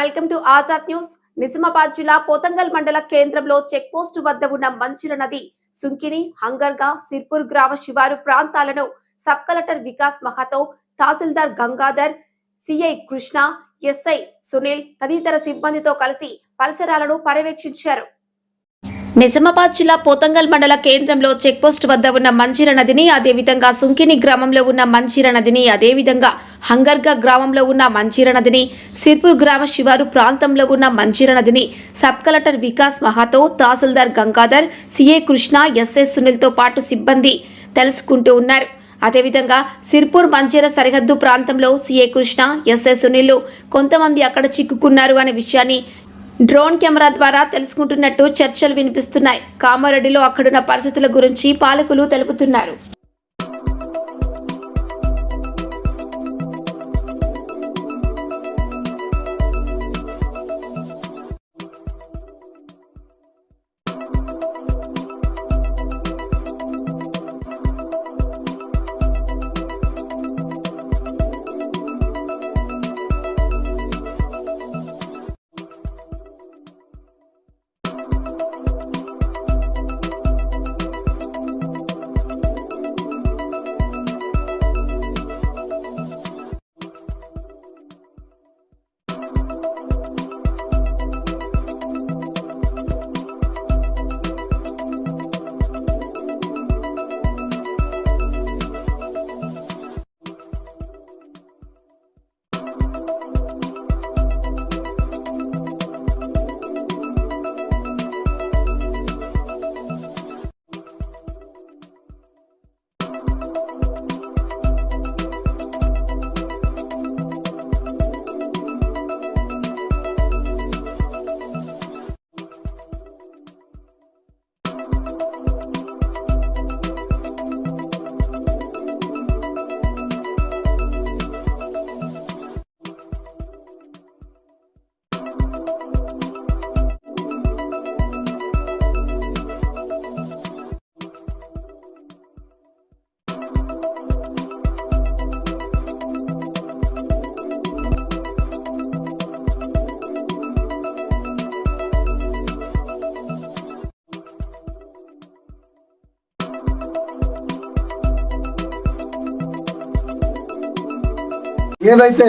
Welcome to Azad news. Nizamabad జిల్లా పోతంగల్ మండల కేంద్రంలో చెక్ పోస్ట్ వద్ద ఉన్న మంచిర నది సుంకిని హంగర్గా సిర్పూర్ గ్రామ శివారు ప్రాంతాలను సబ్ కలెక్టర్ వికాస్ మహాతో తహసీల్దార్ గంగాధర్ సిఐ కృష్ణ ఎస్ఐ సునీల్ తదితర సిబ్బందితో కలిసి పరిసరాలను పర్యవేక్షించారు. నిజామాబాద్ జిల్లా పోతంగల్ మండల కేంద్రంలో చెక్పోస్ట్ వద్ద ఉన్న మంచిర నదిని అదేవిధంగా సుంకిని గ్రామంలో ఉన్న మంచిర నదిని అదేవిధంగా హంగర్గా గ్రామంలో ఉన్న మంచిర నదిని సిర్పూర్ గ్రామ శివారు ప్రాంతంలో ఉన్న మంచిర నదిని సబ్ కలెక్టర్ వికాస్ మహాతో తహసీల్దార్ గంగాధర్ సిఏ కృష్ణ ఎస్ఏ సునీల్తో పాటు సిబ్బంది తెలుసుకుంటూ ఉన్నారు. అదేవిధంగా సిర్పూర్ మంచిర సరిహద్దు ప్రాంతంలో సిఏ కృష్ణ ఎస్ఐ సునీల్ కొంతమంది అక్కడ చిక్కుకున్నారు అనే విషయాన్ని డ్రోన్ కెమెరా ద్వారా తెలుసుకుంటున్నట్టు చర్చలు వినిపిస్తున్నాయి. కామారెడ్డిలో అక్కడున్న పరిస్థితుల గురించి పాలకులు తెలుపుతున్నారు. ఏదైతే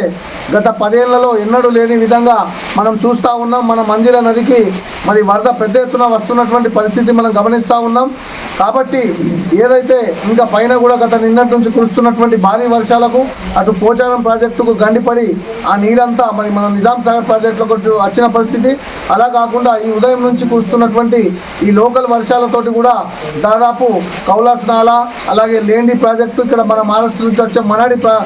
గత పదేళ్ళలో ఎన్నడూ లేని విధంగా మనం చూస్తూ ఉన్నాం మన మంజిల నదికి మరి వరద పెద్ద ఎత్తున వస్తున్నటువంటి పరిస్థితి మనం గమనిస్తూ ఉన్నాం. కాబట్టి ఏదైతే ఇంకా పైన కూడా గత నిన్నటి నుంచి కురుస్తున్నటువంటి భారీ వర్షాలకు అటు పోచారం ప్రాజెక్టుకు గండిపడి ఆ నీరంతా మరి మన నిజాం సాగర్ ప్రాజెక్టులకు వచ్చిన పరిస్థితి. అలా కాకుండా ఈ ఉదయం నుంచి కురుస్తున్నటువంటి ఈ లోకల్ వర్షాలతోటి కూడా దాదాపు కౌలాస్ నాలా అలాగే లేండి ప్రాజెక్టు ఇక్కడ మన మహారాష్ట్ర నుంచి వచ్చే మనాడి ప్రా-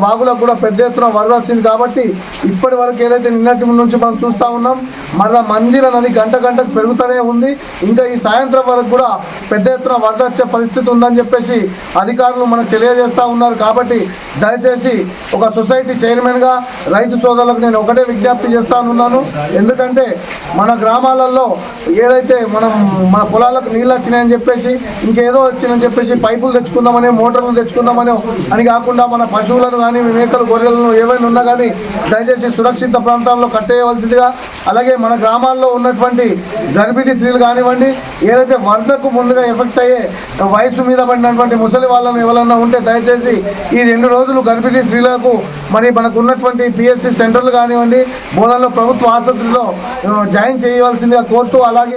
వాగులకు కూడా పెద్ద ఎత్తున వరద వచ్చింది కాబట్టి ఇప్పటి వరకు ఏదైతే నిన్నటి నుంచి మనం చూస్తూ ఉన్నాం. మరలా మందిర నది గంట గంటకు పెరుగుతూనే ఉంది. ఇంకా ఈ సాయంత్రం వరకు కూడా పెద్ద ఎత్తున వరద వచ్చే పరిస్థితి ఉందని చెప్పేసి అధికారులు మనకు తెలియజేస్తూ ఉన్నారు. కాబట్టి దయచేసి ఒక సొసైటీ చైర్మన్గా రైతు సోదరులకు నేను ఒకటే విజ్ఞప్తి చేస్తానున్నాను ఎందుకంటే మన గ్రామాలలో ఏదైతే మనం మన పొలాలకు నీళ్ళు వచ్చినాయని చెప్పేసి ఇంకేదో వచ్చిందని చెప్పేసి పైపులు తెచ్చుకుందామని మోటార్లు తెచ్చుకుందామని అని కాకుండా మన పశువులను కానీ మేకలు గొర్రెలను ఏవైనా ఉన్నా కానీ దయచేసి సురక్షిత ప్రాంతాల్లో కట్టేయవలసిందిగా అలాగే మన గ్రామాల్లో ఉన్నటువంటి గర్భిణీ స్త్రీలు కానివ్వండి ఏదైతే వరదకు ముందుగా ఎఫెక్ట్ అయ్యే వయసు మీద పడినటువంటి ముసలి వాళ్ళను ఎవరన్నా ఉంటే దయచేసి ఈ రెండు రోజులు గర్భిణీ స్త్రీలకు మరి మనకు ఉన్నటువంటి పిఎస్సి సెంటర్లు కానివ్వండి మూలంలో ప్రభుత్వ ఆసుపత్రిలో జాయిన్ చేయవలసిందిగా కోరుతూ అలాగే